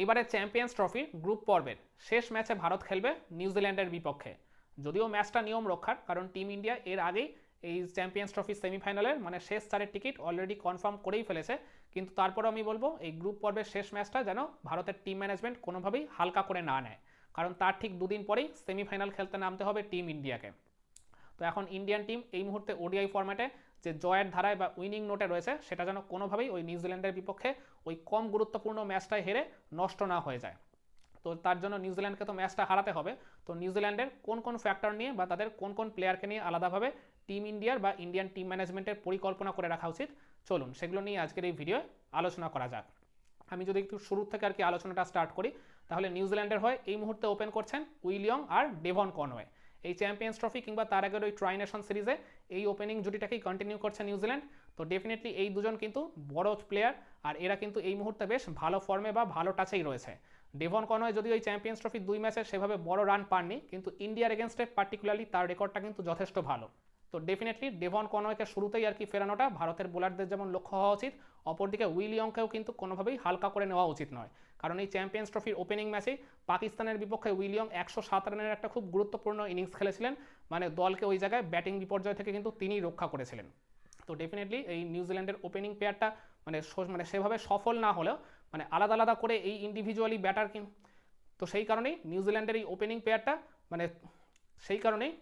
এইবারে চ্যাম্পিয়ন্স ট্রফির গ্রুপ পর্বের শেষ ম্যাচে ভারত খেলবে নিউজিল্যান্ডের বিপক্ষে। যদিও ম্যাচটা নিয়ম রক্ষার, কারণ টিম ইন্ডিয়া এর আগেই এই চ্যাম্পিয়ন্স ট্রফির সেমিফাইনালের মানে শেষ চারের টিকিট অলরেডি কনফার্ম করেই ফেলেছে। কিন্তু তারপরে আমি বলব, এই গ্রুপ পর্বের শেষ ম্যাচটা যেন ভারতের টিম ম্যানেজমেন্ট কোনোভাবেই হালকা করে না নেয়। কারণ তার ঠিক দুদিন পরেই সেমিফাইনাল খেলতে নামতে হবে টিম ইন্ডিয়াকে। তো এখন ইন্ডিয়ান টিম এই মুহূর্তে ওডিআই ফরম্যাটে যে জয়ের ধারায় বা উইনিং নোটে রয়েছে, সেটা যেন কোনোভাবেই ওই নিউজিল্যান্ডের বিপক্ষে ওই কম গুরুত্বপূর্ণ ম্যাচটায় হেরে নষ্ট না হয়ে যায়। তো তার জন্য নিউজিল্যান্ডকে তো ম্যাচটা হারাতে হবে। তো নিউজিল্যান্ডের কোন কোন ফ্যাক্টর নিয়ে বা তাদের কোন কোন প্লেয়ারকে নিয়ে আলাদাভাবে টিম ইন্ডিয়ার বা ইন্ডিয়ান টিম ম্যানেজমেন্টের পরিকল্পনা করে রাখা উচিত? চলুন, সেগুলো নিয়ে আজকের এই ভিডিও আলোচনা করা যাক। আমি যদি একটু শুরু থেকে আর কি আলোচনাটা স্টার্ট করি, তাহলে নিউজিল্যান্ডের হয়ে এই মুহূর্তে ওপেন করছেন উইলিয়ং আর ডেভন কনওয়ে। এই চ্যাম্পিয়ন্স ট্রফি কিংবা তার আগের ওই ট্রাই নেশন সিরিজে এই ওপেনিং জুটিটাকেই কন্টিনিউ করছে নিউজিল্যান্ড তো ডেফিনেটলি এই দুজন কিন্তু বড় প্লেয়ার আর এরা কিন্তু এই মুহূর্তে বেশ ভালো ফর্মে বা ভালো টাচেই রয়েছে। ডেভন কনওয়ে যদি ওই চ্যাম্পিয়ন্স ট্রফি দুই ম্যাচে সেভাবে বড় রান পাননি, কিন্তু ইন্ডিয়ার এগেনস্টে পার্টিকুলারলি তার রেকর্ডটা কিন্তু যথেষ্ট ভালো। তো ডেফিনেটলি ডেভন কনওয়েকে শুরুতেই আর কি ফেরানোটা ভারতের বোলারদের যেমন লক্ষ্য হওয়া উচিত অপরদিকে উইলিয়ংকেও কিন্তু কোনোভাবেই হালকা করে নেওয়া উচিত নয়। কারণ এই চ্যাম্পিয়ন্স ট্রফির ওপেনিং ম্যাচে পাকিস্তানের বিপক্ষে উইলিয়ং একশো সাত রানের একটা খুব গুরুত্বপূর্ণ ইনিংস খেলেছিলেন। মানে দলকে ওই জায়গায় ব্যাটিং বিপর্যয় থেকে কিন্তু তিনি রক্ষা করেছিলেন। তো ডেফিনেটলি এই নিউজিল্যান্ডের ওপেনিং প্লেয়ারটা মানে মানে সেভাবে সফল না হলেও মানে আলাদা আলাদা করে এই ইন্ডিভিজুয়ালি ব্যাটার কিন তো সেই কারণেই নিউজিল্যান্ডের এই ওপেনিং প্লেয়ারটা মানে সেই কারণেই।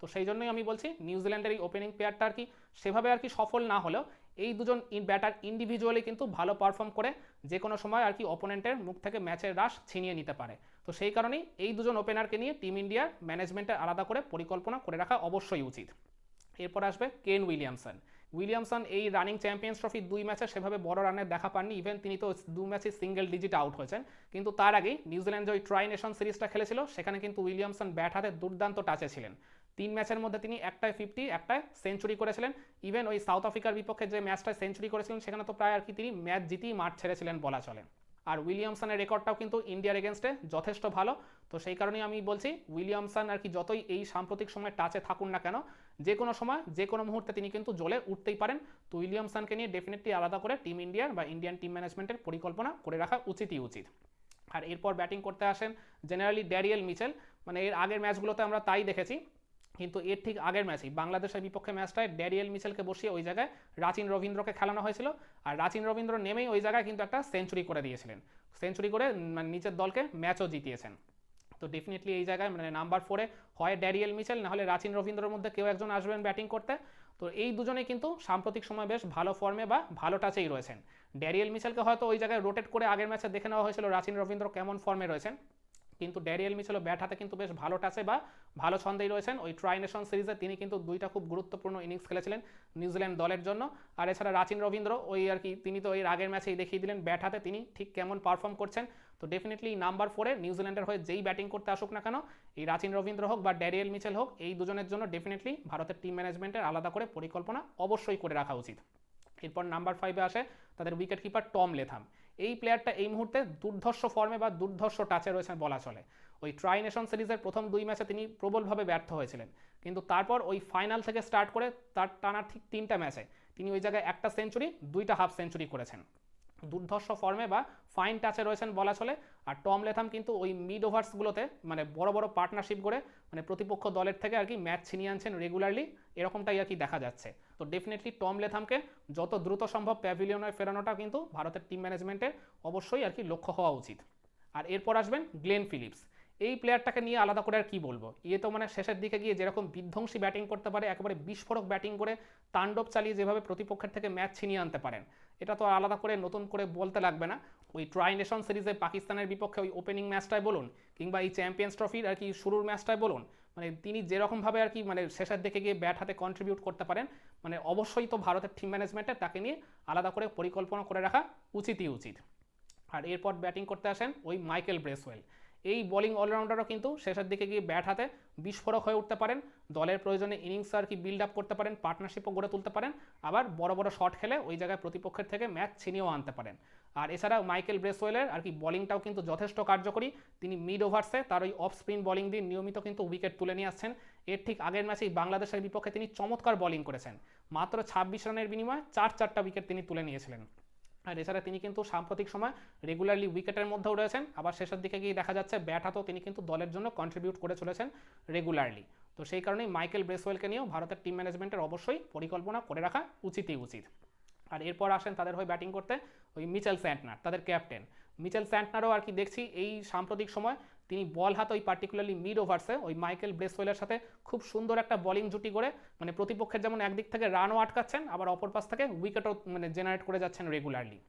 তো সেই জন্যই আমি বলছি নিউজিল্যান্ডের এই ওপেনিং প্লেয়ারটা আর কি সেভাবে আর কি সফল না হলেও এই দুজন ব্যাটার ইন্ডিভিজুয়ালি কিন্তু ভালো পারফর্ম করে যে কোনো সময় আর কি অপোনেন্টের মুখ থেকে ম্যাচের রাশ ছিনিয়ে নিতে পারে। তো সেই কারণেই এই দুজন ওপেনারকে নিয়ে টিম ইন্ডিয়ার ম্যানেজমেন্টের আলাদা করে পরিকল্পনা করে রাখা অবশ্যই উচিত। এরপর আসবে কেন উইলিয়ামসন উইলিয়ামসন এই রানিং চ্যাম্পিয়ন্স ট্রফি দুই ম্যাচে সেভাবে বড় রানের দেখা পাননি। ইভেন তিনি তো দু ম্যাচে সিঙ্গেল ডিজিট আউট হয়েছেন। কিন্তু তার আগেই নিউজিল্যান্ড যে ওই ট্রাই নেশন সিরিজটা খেলেছিল, সেখানে কিন্তু উইলিয়ামসন ব্যাট হাতে দুর্দান্ত টাচে ছিলেন। তিন ম্যাচের মধ্যে তিনি একটায় ফিফটি একটায় সেঞ্চুরি করেছিলেন। ইভেন ওই সাউথ আফ্রিকার বিপক্ষে যে ম্যাচটায় সেঞ্চুরি করেছিলেন, সেখানে তো প্রায় আর কি তিনি ম্যাচ জিতেই মাঠ ছেড়েছিলেন বলা চলে। আর উইলিয়ামসনের রেকর্ডটাও কিন্তু ইন্ডিয়ার এগেনস্টে যথেষ্ট ভালো। তো সেই কারণেই আমি বলছি, উইলিয়ামসন আর কি যতই এই সাম্প্রতিক সময় টাচে থাকুন না কেন, যে কোনো সময়, যে কোনো মুহূর্তে তিনি কিন্তু জ্বলে উঠতেই পারেন। তো উইলিয়ামসনকে নিয়ে ডেফিনেটলি আলাদা করে টিম ইন্ডিয়ার বা ইন্ডিয়ান টিম ম্যানেজমেন্টের পরিকল্পনা করে রাখা উচিতই উচিত। আর এরপর ব্যাটিং করতে আসেন জেনারেলি ড্যারিয়েল মিচেল মানে এর আগের ম্যাচগুলোতে আমরা তাই দেখেছি কিন্তু এর ঠিক আগের ম্যাচেই বাংলাদেশের বিপক্ষে ম্যাচটায় ড্যারিয়েল মিচেলকে বসিয়ে ওই জায়গায় রাচিন রবীন্দ্রকে খেলানো হয়েছিল। আর রাচিন রবীন্দ্র নেমেই ওই জায়গায় কিন্তু একটা সেঞ্চুরি করে দিয়েছিলেন। সেঞ্চুরি করে মানে নিজের দলকে ম্যাচও জিতিয়েছেন। তো ডেফিনেটলি এই জায়গায় মানে নাম্বার ফোরে হয় ড্যারিয়েল মিচেল, নাহলে রাচিন রবীন্দ্রের মধ্যে কেউ একজন আসবেন ব্যাটিং করতে। তো এই দুজনেই কিন্তু সাম্প্রতিক সময় বেশ ভালো ফর্মে বা ভালো টাচেই রয়েছেন। ড্যারিয়েল মিচেলকে হয়তো ওই জায়গায় রোটেট করে আগের ম্যাচে দেখে নেওয়া হয়েছিল রাচিন রবীন্দ্র কেমন ফর্মে রয়েছেন। কিন্তু ড্যারিয়েল মিচেল ব্যাট হাতে কিন্তু বেশ ভালো টাচে বা ভালো ছন্দেই রয়েছেন। ওই ট্রাই নেশন সিরিজে তিনি কিন্তু দুইটা খুব গুরুত্বপূর্ণ ইনিংস খেলেছিলেন নিউজিল্যান্ড দলের জন্য। আর এছাড়া রাচিন রবীন্দ্র, ওই আর কি তিনি তো এর আগের ম্যাচেই দেখিয়ে দিলেন ব্যাট হাতে। তিনি ঠিক কেমন পারফর্ম করছেন? তো ডেফিনেটলি নাম্বার ফোরে নিউজিল্যান্ডের হয়ে যেই ব্যাটিং করতে আসুক না কেন, এই রাচিন রবীন্দ্র হোক বা ড্যারিয়েল মিচেল হোক, এই দুজনের জন্য ডেফিনেটলি ভারতের টিম ম্যানেজমেন্টের আলাদা করে পরিকল্পনা অবশ্যই করে রাখা উচিত। এরপর নাম্বার ফাইভে আসে তাদের উইকেট কিপার টম লেথাম। এই প্লেয়ারটা এই মুহূর্তে দুর্ধর্ষ ফর্মে বা দুর্ধর্ষ টাচে রয়েছেন বলা চলে। ওই ট্রাই নেশন সিরিজের প্রথম দুই ম্যাচে তিনি প্রবলভাবে ব্যর্থ হয়েছিলেন। কিন্তু তারপর ওই ফাইনাল থেকে স্টার্ট করে তার টানার ঠিক তিনটা ম্যাচে তিনি ওই জায়গায় একটা সেঞ্চুরি দুইটা হাফ সেঞ্চুরি করেছেন। দুর্ধর্ষ ফর্মে বা ফাইন টাচে রয়েছেন বলা চলে। আর টম লেথাম কিন্তু ওই মিড ওভার্সগুলোতে মানে বড় বড় পার্টনারশিপ করে মানে প্রতিপক্ষ দলের থেকে আর কি ম্যাচ ছিনিয়ে আনছেন রেগুলারলি এরকমটাই আর কি দেখা যাচ্ছে। তো ডেফিনেটলি টম লেথামকে যত দ্রুত সম্ভব প্যাভিলিয়নে ফেরানোটা কিন্তু ভারতের টিম ম্যানেজমেন্টের অবশ্যই আর কি লক্ষ্য হওয়া উচিত। আর এরপর আসবেন গ্লেন ফিলিপস এই প্লেয়ারটাকে নিয়ে আলাদা করে আর কী বলব? ইয়ে তো মানে শেষের দিকে গিয়ে যেরকম বিধ্বংসী ব্যাটিং করতে পারে, একেবারে বিস্ফোরক ব্যাটিং করে তাণ্ডব চালিয়ে যেভাবে প্রতিপক্ষের থেকে ম্যাচ ছিনিয়ে আনতে পারেন, এটা তো আলাদা করে নতুন করে বলতে লাগবে না। ওই ট্রাই নেশন সিরিজে পাকিস্তানের বিপক্ষে ওই ওপেনিং ম্যাচটায় বলুন, কিংবা এই চ্যাম্পিয়ন্স ট্রফির আর কি শুরুর ম্যাচটায় বলুন মানে তিনি যেরকমভাবে আর কি মানে শেষের দিকে গিয়ে ব্যাট হাতে কন্ট্রিবিউট করতে পারেন মানে অবশ্যই তো ভারতের টিম ম্যানেজমেন্টে তাকে নিয়ে আলাদা করে পরিকল্পনা করে রাখা উচিতই উচিত। আর এরপর ব্যাটিং করতে আসেন ওই মাইকেল ব্রেসওয়েল এই বোলিং অলরাউন্ডারও কিন্তু শেষের দিকে গিয়ে ব্যাট হাতে বিস্ফোরক হয়ে উঠতে পারেন। দলের প্রয়োজনে ইনিংস আর কি বিল্ড আপ করতে পারেন পার্টনারশিপও গড়ে তুলতে পারেন। আবার বড় বড় শট খেলে ওই জায়গায় প্রতিপক্ষের থেকে ম্যাচ ছিনিয়েও আনতে পারেন। আর এছাড়া মাইকেল ব্রেসওয়েলের আর কি বলিংটাও কিন্তু যথেষ্ট কার্যকরী। তিনি মিড ওভার্সে তার ওই অফ স্পিন বলিং দিয়ে নিয়মিত কিন্তু উইকেট তুলে নিয়ে আসছেন। এর ঠিক আগের ম্যাচেই বাংলাদেশের বিপক্ষে তিনি চমৎকার বলিং করেছেন। মাত্র ছাব্বিশ রানের বিনিময়ে চার চারটা উইকেট তিনি তুলে নিয়েছিলেন। আর এছাড়া তিনি কিন্তু সাম্প্রতিক সময় রেগুলারলি উইকেটের মধ্যেও রয়েছেন। আবার শেষের দিকে গিয়ে দেখা যাচ্ছে ব্যাট হাতেও তিনি কিন্তু দলের জন্য কন্ট্রিবিউট করে চলেছেন রেগুলারলি তো সেই কারণেই মাইকেল ব্রেসওয়েলকে নিয়েও ভারতের টিম ম্যানেজমেন্টের অবশ্যই পরিকল্পনা করে রাখা উচিতই উচিত। আর এরপর আসেন তাদের হয়ে ব্যাটিং করতে ওই মিচেল স্যান্টনার, তাদের ক্যাপ্টেন মিচেল স্যান্টনারও আর কি দেখছি এই সাম্প্রতিক সময়। তিনি বল হাতে ওই পার্টিকুলারলি মিড ওভার্সে ওই মাইকেল ব্রেসওয়েলের সাথে খুব সুন্দর একটা বোলিং জুটি করে মানে প্রতিপক্ষের যেমন একদিক থেকে রানও আটকাচ্ছেন, আবার অপর পাশ থেকে উইকেটও মানে জেনারেট করে যাচ্ছেন রেগুলারলি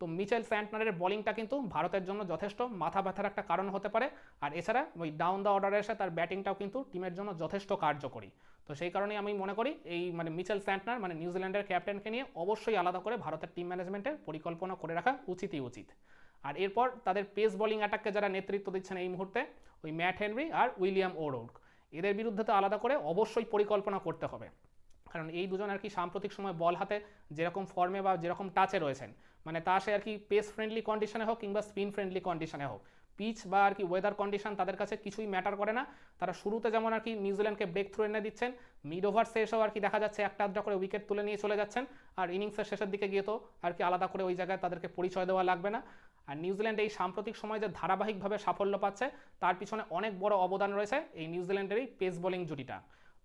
তো মিচেল স্যান্টনারের বোলিংটা কিন্তু ভারতের জন্য যথেষ্ট, মাথা ব্যথার একটা কারণ হতে পারে। আর এছাড়া ওই ডাউন দ্য অর্ডারে এসে তার ব্যাটিংটাও কিন্তু টিমের জন্য যথেষ্ট কার্যকরী। তো সেই কারণেই আমি মনে করি এই মানে মিচেল স্যান্টনার মানে নিউজিল্যান্ডের ক্যাপ্টেনকে নিয়ে অবশ্যই আলাদা করে ভারতের টিম ম্যানেজমেন্টের পরিকল্পনা করে রাখা উচিতই উচিত। আর এরপর তাদের পেস বোলিং অ্যাটাককে যারা নেতৃত্ব দিচ্ছেন এই মুহূর্তে, ওই ম্যাট হেনরি আর উইলিয়াম ওরোড এদের বিরুদ্ধে তো আলাদা করে অবশ্যই পরিকল্পনা করতে হবে। কারণ এই দুজন আর কি সাম্প্রতিক সময় বল হাতে যেরকম ফর্মে বা যেরকম টাচে রয়েছেন মানে তা সে আর কি পেস ফ্রেন্ডলি কন্ডিশনে হোক কিংবা স্পিন ফ্রেন্ডলি কন্ডিশনে হোক। পিচ বা আর কি ওয়েদার কন্ডিশন তাদের কাছে কিছুই ম্যাটার করে না। তারা শুরুতে যেমন আর কি নিউজিল্যান্ডকে ব্রেক থ্রু এনে দিচ্ছেন মিড ওভার এসেও আর কি দেখা যাচ্ছে একটা আধটা করে উইকেট তুলে নিয়ে চলে যাচ্ছেন। আর ইনিংসের শেষের দিকে গিয়ে তো আর কি আলাদা করে ওই জায়গায় তাদেরকে পরিচয় দেওয়া লাগবে না। আর নিউজিল্যান্ড এই সাম্প্রতিক সময়ে যে ধারাবাহিকভাবে সাফল্য পাচ্ছে, তার পিছনে অনেক বড় অবদান রয়েছে এই নিউজিল্যান্ডের এই পেস বোলিং জুটিটা।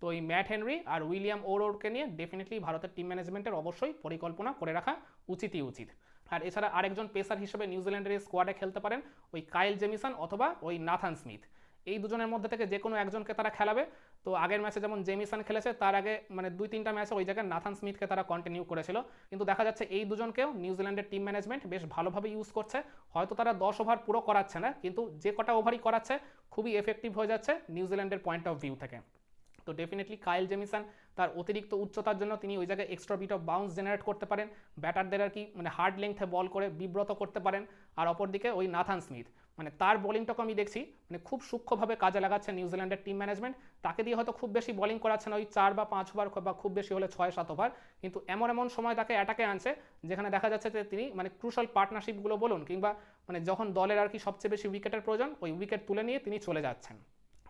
তো এই ম্যাট হেনরি আর উইলিয়াম ওরোরকে নিয়ে ডেফিনেটলি ভারতের টিম ম্যানেজমেন্টের অবশ্যই পরিকল্পনা করে রাখা উচিতই উচিত। আর এছাড়া আরেকজন পেসার হিসেবে নিউজিল্যান্ডের স্কোয়াডে খেলতে পারেন ওই কাইল জেমিসন অথবা ওই নাথান স্মিথ। এই দুজনের মধ্যে থেকে যে কোনো একজনকে তারা খেলাবে। তো আগের ম্যাচে যেমন জেমিসন খেলেছে, তার আগে মানে দুই, তিনটা ম্যাচে ওই জায়গায় নাথান স্মিথকে তারা কন্টিনিউ করেছিল। কিন্তু দেখা যাচ্ছে এই দুজনকেও নিউজিল্যান্ডের টিম ম্যানেজমেন্ট বেশ ভালোভাবে ইউজ করছে। হয়তো তারা দশ ওভার পুরো করাচ্ছে না, কিন্তু যে কটা ওভারই করাচ্ছে, খুবই এফেক্টিভ হয়ে যাচ্ছে নিউজিল্যান্ডের পয়েন্ট অফ ভিউ থেকে। তো ডেফিনেটলি কাইল জেমিসন তার অতিরিক্ত উচ্চতার জন্য তিনি ওই জায়গায় extra bit of bounce generate করতে পারেন। ব্যাটারদের আর কি মানে হার্ড লেংথে বল করে বিব্রত করতে পারেন। আর অপরদিকে ওই নাথান স্মিথ। মানে তার বোলিংটাকে আমি দেখছি মানে খুব সূক্ষ্মভাবে কাজে লাগাচ্ছে নিউজিল্যান্ডের টিম ম্যানেজমেন্ট তাকে দিয়ে হয়তো খুব বেশি বোলিং করাচ্ছে না, ওই চার বা পাঁচ ওভার বা খুব বেশি হলে ছয়, সাত ওভার কিন্তু এমন এমন সময় তাকে অ্যাটাকে আনছে, যেখানে দেখা যাচ্ছে যে তিনি মানে ক্রুশাল পার্টনারশিপগুলো বলুন, কিংবা মানে যখন দলের আর কি সবচেয়ে বেশি উইকেটের প্রয়োজন, ওই উইকেট তুলে নিয়ে তিনি চলে যাচ্ছেন।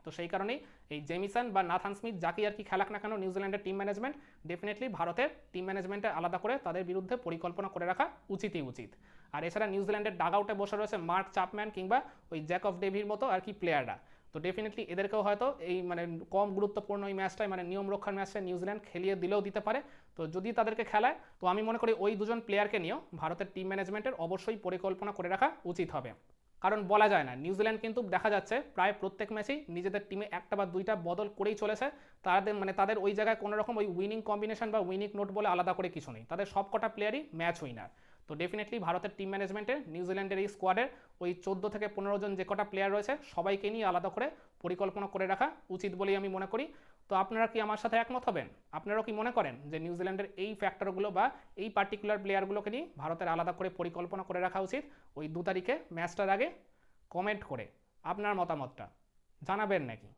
তো সেই কারণেই এই জেমিসন বা নাথান স্মিথ যাকে আর কি খেলাক না কেন, নিউজিল্যান্ডের টিম ম্যানেজমেন্ট ডেফিনেটলি ভারতের টিম ম্যানেজমেন্টে আলাদা করে তাদের বিরুদ্ধে পরিকল্পনা করে রাখা উচিতই উচিত। আর এছাড়া নিউজিল্যান্ডের ডাগ আউটে বসে রয়েছে মার্ক চাপম্যান কিংবা ওই জ্যাক অফ ডেভির মতো আর কি প্লেয়াররা তো ডেফিনেটলি এদেরকেও হয়তো এই মানে কম গুরুত্বপূর্ণ এই ম্যাচটায় মানে নিয়ম রক্ষার ম্যাচটা নিউজিল্যান্ড খেলিয়ে দিলেও দিতে পারে। তো যদি তাদেরকে খেলায়, তো আমি মনে করি ওই দুজন প্লেয়ারকে নিয়েও ভারতের টিম ম্যানেজমেন্টের অবশ্যই পরিকল্পনা করে রাখা উচিত হবে। কারণ বলা যায় না। নিউজিল্যান্ড কিন্তু দেখা যাচ্ছে প্রায় প্রত্যেক ম্যাচেই নিজেদের টিমে একটা বা দুইটা বদল করেই চলেছে। তাদের মানে তাদের ওই জায়গায় কোনো রকম ওই উইনিং কম্বিনেশন বা উইনিং নোট বলে আলাদা করে কিছু নেই। তাদের সবকটা প্লেয়ারই ম্যাচ উইনার তো ডেফিনেটলি ভারতের টিম ম্যানেজমেন্টে নিউজিল্যান্ডের এই স্কোয়াডের ওই চোদ্দ থেকে পনেরো জন যে কটা প্লেয়ার রয়েছে, সবাইকে নিয়ে আলাদা করে পরিকল্পনা করে রাখা উচিত বলেই আমি মনে করি। তো আপনারা কি আমার সাথে একমত হবেন? আপনারাও কি মনে করেন যে নিউজিল্যান্ডের এই ফ্যাক্টরগুলো বা এই পার্টিকুলার প্লেয়ারগুলোকে নিয়ে ভারতের আলাদা করে পরিকল্পনা করে রাখা উচিত? ওই দু তারিখে ম্যাচটার আগে কমেন্ট করে আপনার মতামতটা জানাবেন নাকি?